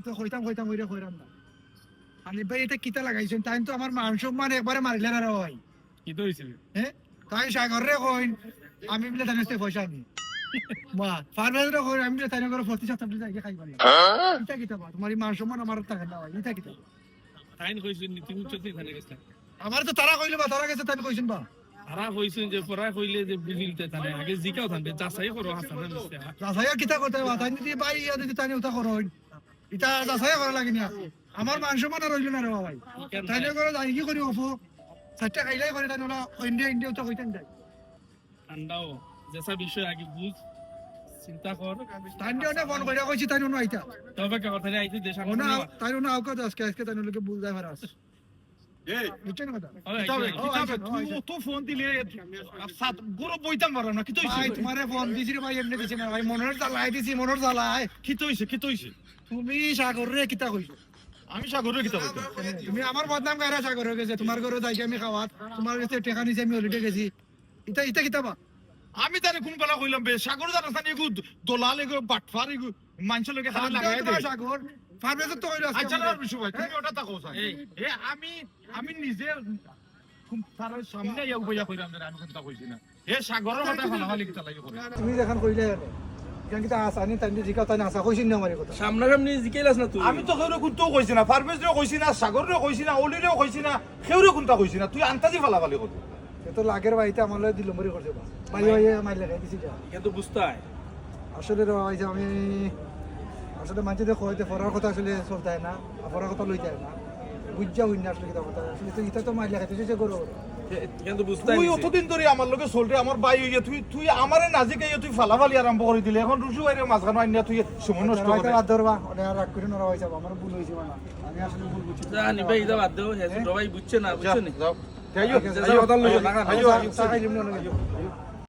তো না। হানিফ ভাই এটা কিতা লাগাইছেন তাই তো আমার মান সম্মান একবারে মারিলেন আর হয় কি তো হয়েছিল হ্যাঁ তাই সাগর রে কইন আমি বলে তাই নষ্ট পয়সা নি মা ফার্মার রে কইন আমি বলে তাই করে ফর্টি সাত টাকা খাই পারি ইটা কিতা বা? তোমার এই মান সম্মান আমার টাকা না ইটা কিতা? তাইন কইছেন নীতি উচ্চতে থানে গেছে। আমার তো তারা কইলে বা তারা গেছে তাই কইছেন বা। তারা কইছেন যে পড়া কইলে যে বিলিলতে থানে আগে জিকাও থানবে যাচাই করো হাসান মিস্তে যাচাইয়া কিতা করতে বা তাই যদি ইয়া যদি তাই উঠা করইন ইটা যাচাইয়া করা লাগে না আমার মান সম্মান রইল না রে ভাই তাই করে যাই কি করি অফো চারটা খাইলাই করে তাই ওলা ইন্ডিয়া ইন্ডিয়া উঠা কইতেন যাই ঠান্ডাও যেসা বিষয় আগে বুঝ চিন্তা কর তাই নিয়ে ফোন করে কইছি তাই নো আইতা। তবে কা কথা আইতে দেশ ওনা তাই নো আউকা আজকে আজকে তাই লোকে বুঝ যায় ফারাস তুমি সাগর রে কিতা কইছো আমি সাগরের কিতা তুমি আমার বদনাম গায়রা সাগর গেছে তোমার ঘরে যাই আমি খাওয়াত তোমার কাছে টেকা নিছে আমি হলিডে গেছি ইতা ইতা কিতা বা আমি তারে কোন বেলা কইলাম বে? সাগর জানা সানি এগু দলাল এগু বাটফার এগু মানুষের লগে হাত লাগাই দে সাগর ফার্মেসে তো কইলো আচ্ছা না বিশু ভাই তুমি ওটা তাকো এই। এ আমি আমি নিজে কোন তার সামনে ইয়া বইয়া কইলাম না আমি কোনটা কইছি না। এ সাগরের কথা ফালাফালি কিতা লাগি করে তুমি যখন কইলে না কথা? না আমি তো কোনটাও কইছি না ফার্মেসিও কইছি না সাগরেও কইছি না অলিরেও কইছি না কেউরে কোনটা কইছি না তুই আন্তাজি ফালাফালি করবি এ তো লাগের বাড়িতে আমার লগে দিল করছে বা ভাই ভাই মাইল দিছি যা। কিন্তু বুঝতে হয়। আসলে রে যে আমি আসলে মানুষদের কইতে পড়ার কথা আসলে চলতে না পড়ার কথা লইতে না। বুঝা হইনা আসলে কিতা কথা। আসলে তো ইটা তো মাইল লাগাইতে যে করো কিন্তু বুঝতে তুই অতদিন ধরে আমার লগে চলরে আমার বাই হইয়া তুই তুই আমারে নাজিকে ইয়া তুই ফালাফালি আরম্ভ করে দিলে। এখন রুজু বাইরে মাঝখানে আইনা তুই সময় নষ্ট করে। বাদ ধরবা ওটা আর রাগ করে নরা যাব আমার ভুল হয়েছে মানে আমি আসলে ভুল বুঝছি জানি ভাই এটা বাদ দেও। হ্যাঁ? সবাই বুঝছে না বুঝছ নি? 还有，还有，他那个，还有，三个就没那个有。